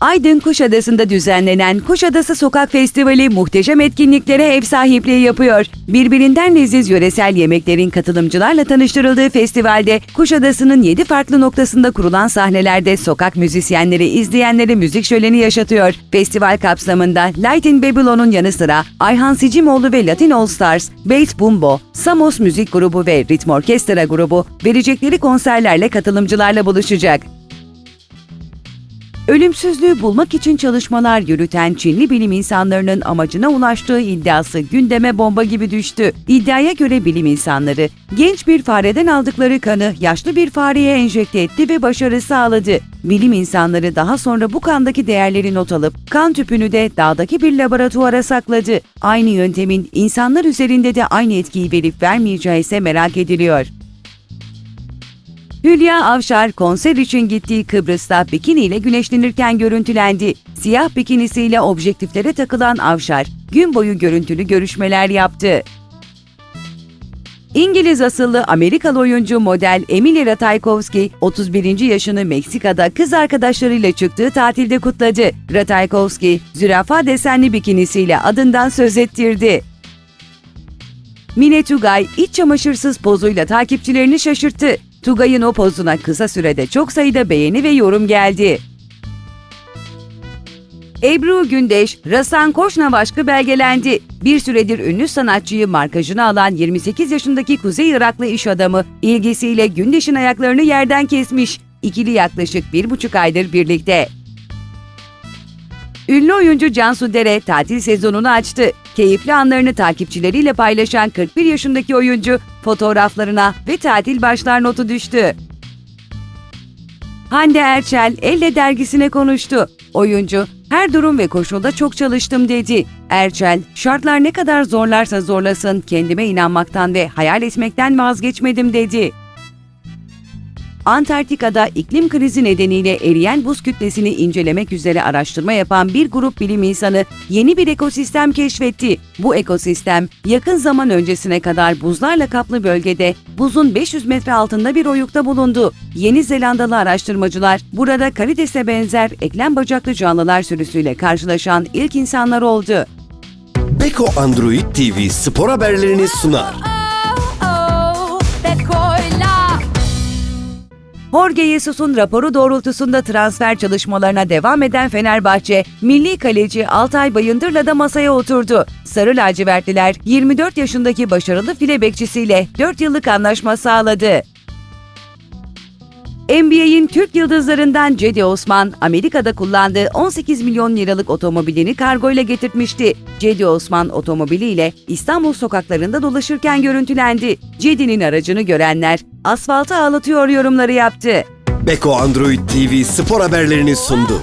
Aydın Kuşadası'nda düzenlenen Kuşadası Sokak Festivali muhteşem etkinliklere ev sahipliği yapıyor. Birbirinden leziz yöresel yemeklerin katılımcılarla tanıştırıldığı festivalde Kuşadası'nın 7 farklı noktasında kurulan sahnelerde sokak müzisyenleri izleyenlere müzik şöleni yaşatıyor. Festival kapsamında Light in Babylon'un yanı sıra Ayhan Sicimoğlu ve Latin All Stars, Bates Bumbo, Samos Müzik Grubu ve Ritm Orkestra Grubu verecekleri konserlerle katılımcılarla buluşacak. Ölümsüzlüğü bulmak için çalışmalar yürüten Çinli bilim insanlarının amacına ulaştığı iddiası gündeme bomba gibi düştü. İddiaya göre bilim insanları genç bir fareden aldıkları kanı yaşlı bir fareye enjekte etti ve başarı sağladı. Bilim insanları daha sonra bu kandaki değerleri not alıp kan tüpünü de dağdaki bir laboratuvara sakladı. Aynı yöntemin insanlar üzerinde de aynı etkiyi verip vermeyeceği ise merak ediliyor. Hülya Avşar konser için gittiği Kıbrıs'ta bikiniyle güneşlenirken görüntülendi. Siyah bikinisiyle objektiflere takılan Avşar, gün boyu görüntülü görüşmeler yaptı. İngiliz asıllı Amerikalı oyuncu model Emilia Ratajkowski 31. yaşını Meksika'da kız arkadaşlarıyla çıktığı tatilde kutladı. Ratajkowski, zürafa desenli bikinisiyle adından söz ettirdi. Mine Tugay iç çamaşırsız pozuyla takipçilerini şaşırttı. Tugay'ın o pozuna kısa sürede çok sayıda beğeni ve yorum geldi. Ebru Gündeş, Rasan Koşna aşkı belgelendi. Bir süredir ünlü sanatçıyı markajına alan 28 yaşındaki Kuzey Iraklı iş adamı ilgisiyle Gündeş'in ayaklarını yerden kesmiş. İkili yaklaşık bir buçuk aydır birlikte. Ünlü oyuncu Cansu Dere tatil sezonunu açtı. Keyifli anlarını takipçileriyle paylaşan 41 yaşındaki oyuncu fotoğraflarına ve tatil başlar notu düştü. Hande Erçel Elle dergisine konuştu. Oyuncu, her durum ve koşulda çok çalıştım dedi. Erçel, şartlar ne kadar zorlarsa zorlasın kendime inanmaktan ve hayal etmekten vazgeçmedim dedi. Antarktika'da iklim krizi nedeniyle eriyen buz kütlesini incelemek üzere araştırma yapan bir grup bilim insanı yeni bir ekosistem keşfetti. Bu ekosistem yakın zaman öncesine kadar buzlarla kaplı bölgede buzun 500 metre altında bir oyukta bulundu. Yeni Zelandalı araştırmacılar burada karidese benzer eklem bacaklı canlılar sürüsüyle karşılaşan ilk insanlar oldu. Beko Android TV spor haberlerini sunar. Jorge Jesus'un raporu doğrultusunda transfer çalışmalarına devam eden Fenerbahçe, milli kaleci Altay Bayındır'la da masaya oturdu. Sarı lacivertliler 24 yaşındaki başarılı file bekçisiyle 4 yıllık anlaşma sağladı. NBA'in Türk yıldızlarından Cedi Osman, Amerika'da kullandığı 18 milyon liralık otomobilini kargoyla getirtmişti. Cedi Osman otomobiliyle İstanbul sokaklarında dolaşırken görüntülendi. Cedi'nin aracını görenler asfaltı ağlatıyor yorumları yaptı. Beko Android TV spor haberlerini sundu.